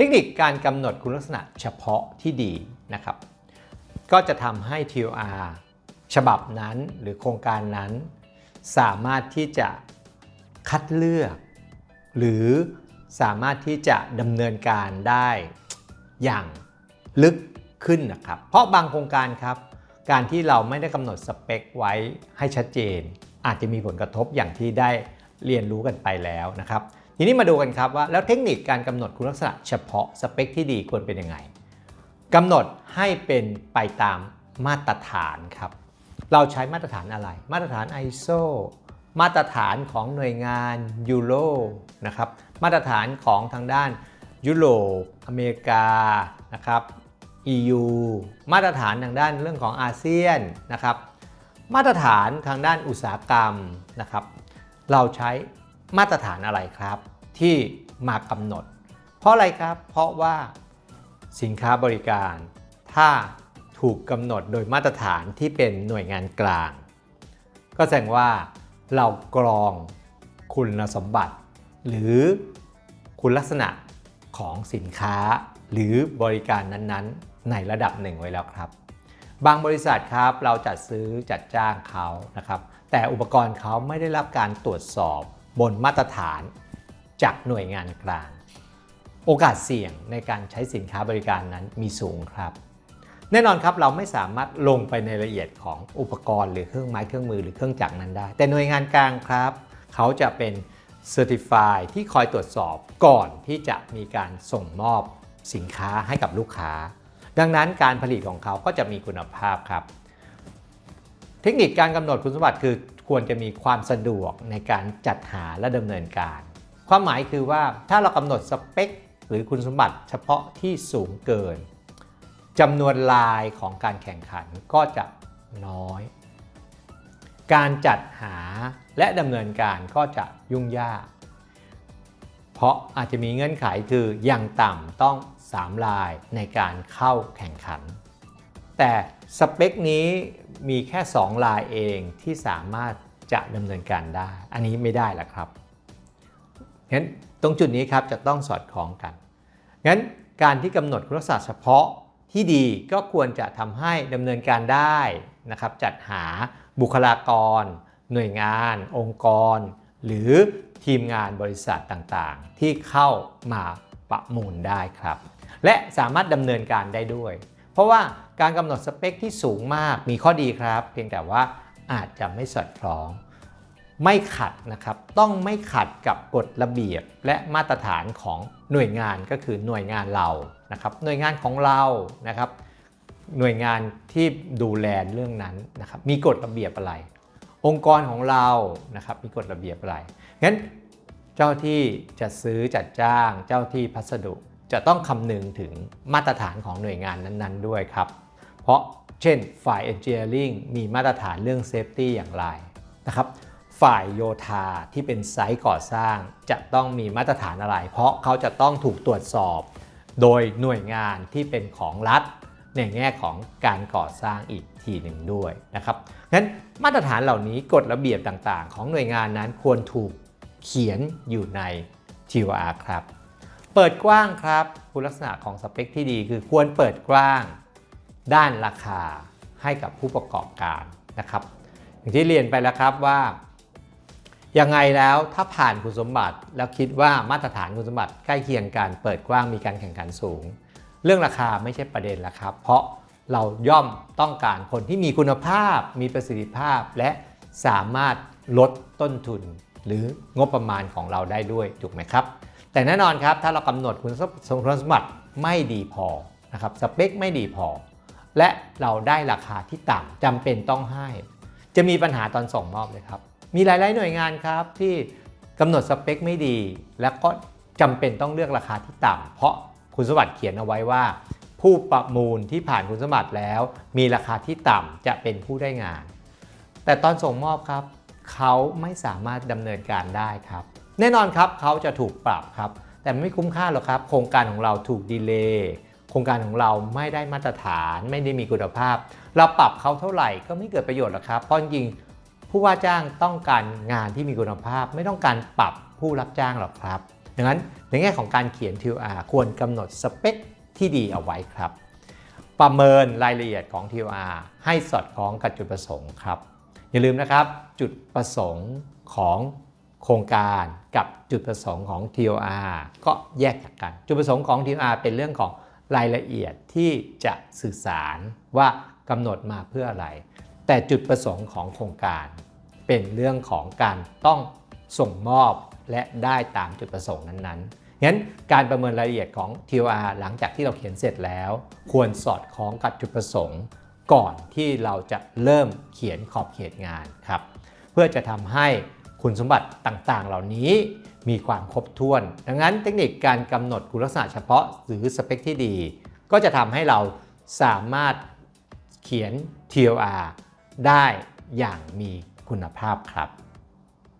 เทคนิคการกำหนดคุณลักษณะเฉพาะที่ดีนะครับ ก็จะทำให้ TOR ฉบับนั้นหรือโครงการนั้น สามารถที่จะคัดเลือก หรือสามารถที่จะดำเนินการได้อย่างลึกขึ้นนะครับ เพราะบางโครงการครับ การที่เราไม่ได้กำหนดสเปคไว้ให้ชัดเจน อาจจะมีผลกระทบอย่างที่ได้เรียนรู้กันไปแล้วนะครับ ทีนี้มาดูกันครับว่าแล้วเทคนิคการกำหนดคุณลักษณะเฉพาะสเปคที่ดีควรเป็นยังไงกำหนดให้เป็นไปตามมาตรฐานครับ เราใช้มาตรฐานอะไร มาตรฐาน ISO มาตรฐานของหน่วยงานยูโรนะครับมาตรฐานของทางด้านยุโรปอเมริกานะครับ EU มาตรฐานทางด้านเรื่องของอาเซียนนะครับ มาตรฐานทางด้านอุตสาหกรรมนะครับ เราใช้ มาตรฐานอะไรครับ ที่มากำหนด เพราะอะไรครับ เพราะว่าสินค้าบริการ ถ้าถูกกำหนดโดยมาตรฐานที่เป็นหน่วยงานกลาง ก็แสดงว่าเรากรองคุณสมบัติ หรือคุณลักษณะของสินค้าหรือบริการนั้นๆ ในระดับหนึ่งไว้แล้วครับ บางบริษัทครับเราจัดซื้อจัดจ้างเขานะครับ แต่อุปกรณ์เขาไม่ได้รับการตรวจสอบ บนมาตรฐานจากหน่วยงานกลาง โอกาสเสี่ยงในการใช้สินค้าบริการนั้นมีสูงครับ แน่นอนครับเราไม่สามารถลงไปในรายละเอียดของอุปกรณ์หรือเครื่องไม้เครื่องมือหรือเครื่องจักรนั้นได้ แต่หน่วยงานกลางครับ เขาจะเป็น Certify ที่คอยตรวจสอบก่อนที่จะมีการส่งมอบสินค้าให้กับลูกค้า ดังนั้นการผลิตของเขาก็จะมีคุณภาพครับ เทคนิคการกำหนดคุณสมบัติคือ ควรจะมีความสะดวกในการจัดหาและดำเนินการ ความหมายคือว่าถ้าเรากำหนดสเปค หรือคุณสมบัติเฉพาะที่สูงเกินจำนวนลายของการแข่งขันก็จะน้อย การจัดหาและดำเนินการก็จะยุ่งยาก เพราะอาจจะมีเงื่อนไขคืออย่างต่ำต้อง 3 ลายในการเข้าแข่งขัน แต่สเปคนี้มีแค่ 2 ลายเองที่สามารถจะดำเนินการได้ อันนี้ไม่ได้ละครับงั้นตรงจุดนี้ครับจะต้องสอดคล้องกัน งั้นการที่กำหนดคุณลักษณะเฉพาะที่ดีก็ควรจะทำให้ดำเนินการได้นะครับ จัดหาบุคลากร หน่วยงาน องค์กร หรือทีมงานบริษัทต่างๆ ที่เข้ามาประมูลได้ครับ และสามารถดำเนินการได้ด้วย เพราะว่าการกำหนดสเปคที่สูงมากมีข้อดีครับ เพียงแต่ว่าอาจจะไม่สอดคล้อง ไม่ขัดนะครับ ต้องไม่ขัดกับกฎระเบียบและมาตรฐานของหน่วยงานก็คือหน่วยงานเรานะครับ หน่วยงานของเรานะครับ หน่วยงานที่ดูแลเรื่องนั้นนะครับ มีกฎระเบียบอะไร องค์กรของเรานะครับ มีกฎระเบียบอะไรงั้นเจ้าที่จัดซื้อจัดจ้าง เจ้าที่พัสดุ จะต้องคำนึงถึงมาตรฐานของหน่วยงานนั้นๆ ด้วยครับ เพราะเช่นฝ่าย Engineering มีมาตรฐานเรื่อง Safety อย่างไรนะครับฝ่ายโยธาที่เป็นไซต์ก่อสร้างจะต้องมีมาตรฐานอะไร เพราะเขาจะต้องถูกตรวจสอบ โดยหน่วยงานที่เป็นของรัฐ ในแง่ของการก่อสร้างอีกทีหนึ่งด้วยนะครับงั้นมาตรฐานเหล่านี้กฎระเบียบต่างๆ ของหน่วยงานนั้นควรถูกเขียนอยู่ใน TOR ครับ เปิดกว้างครับ คุณลักษณะของสเปคที่ดีคือควรเปิดกว้าง ด้านราคาให้กับผู้ประกอบการนะครับ อย่างที่เรียนไปแล้วครับว่ายังไงแล้วถ้าผ่านคุณสมบัติแล้วคิดว่ามาตรฐานคุณสมบัติใกล้เคียงกันเปิดกว้างมีการแข่งขันสูง เรื่องราคาไม่ใช่ประเด็นแล้วครับ เพราะเราย่อมต้องการคนที่มีคุณภาพ มีประสิทธิภาพ และสามารถลดต้นทุน หรืองบประมาณของเราได้ด้วยถูกไหมครับ แต่แน่นอนครับ ถ้าเรากำหนดคุณสมบัติไม่ดีพอนะครับสเปคไม่ดีพอ และเราได้ราคาที่ต่ำจำเป็นต้องให้ จะมีปัญหาตอนส่งมอบเลยครับ มีหลาย ๆ หน่วยงานครับที่กำหนดสเปคไม่ดี แล้วก็จำเป็นต้องเลือกราคาที่ต่ำเพราะคุณสมบัติเขียนเอาไว้ว่า ผู้ประมูลที่ผ่านคุณสมบัติแล้ว มีราคาที่ต่ำจะเป็นผู้ได้งาน แต่ตอนส่งมอบครับ เขาไม่สามารถดำเนินการได้ครับ แน่นอนครับเขาจะถูกปรับครับ แต่ไม่คุ้มค่าหรอกครับ โครงการของเราถูกดีเลย์โครงการของเราไม่ได้มาตรฐานไม่ได้มีคุณภาพ เราปรับเขาเท่าไหร่ก็ไม่เกิดประโยชน์หรอกครับเพราะจริงผู้ว่าจ้างต้องการงานที่มีคุณภาพ ไม่ต้องการปรับผู้รับจ้างหรอกครับดังนั้นในแง่ของการเขียน TOR ควรกำหนดสเปคที่ดีเอาไว้ครับ ประเมินรายละเอียดของ TOR ให้สอดคล้องกับจุดประสงค์ครับ อย่าลืมนะครับจุดประสงค์ของ โครงการกับจุดประสงค์ของ TOR ก็แยกจากกัน จุดประสงค์ของ TOR เป็นเรื่องของรายละเอียดที่จะสื่อสารว่ากำหนดมาเพื่ออะไร แต่จุดประสงค์ของโครงการ เป็นเรื่องของการต้องส่งมอบและได้ตามจุดประสงค์นั้นๆ งั้นการประเมินรายละเอียดของ TOR หลังจากที่เราเขียนเสร็จแล้ว ควรสอดคล้องกับจุดประสงค์ ก่อนที่เราจะเริ่มเขียนขอบเขตงานครับ เพื่อจะทำให้ คุณสมบัติต่างๆ เหล่านี้มีความครบถ้วน ดังนั้นเทคนิคการกำหนดคุณลักษณะเฉพาะหรือสเปคที่ดี ก็จะทำให้เราสามารถเขียน TOR ได้อย่างมีคุณภาพครับ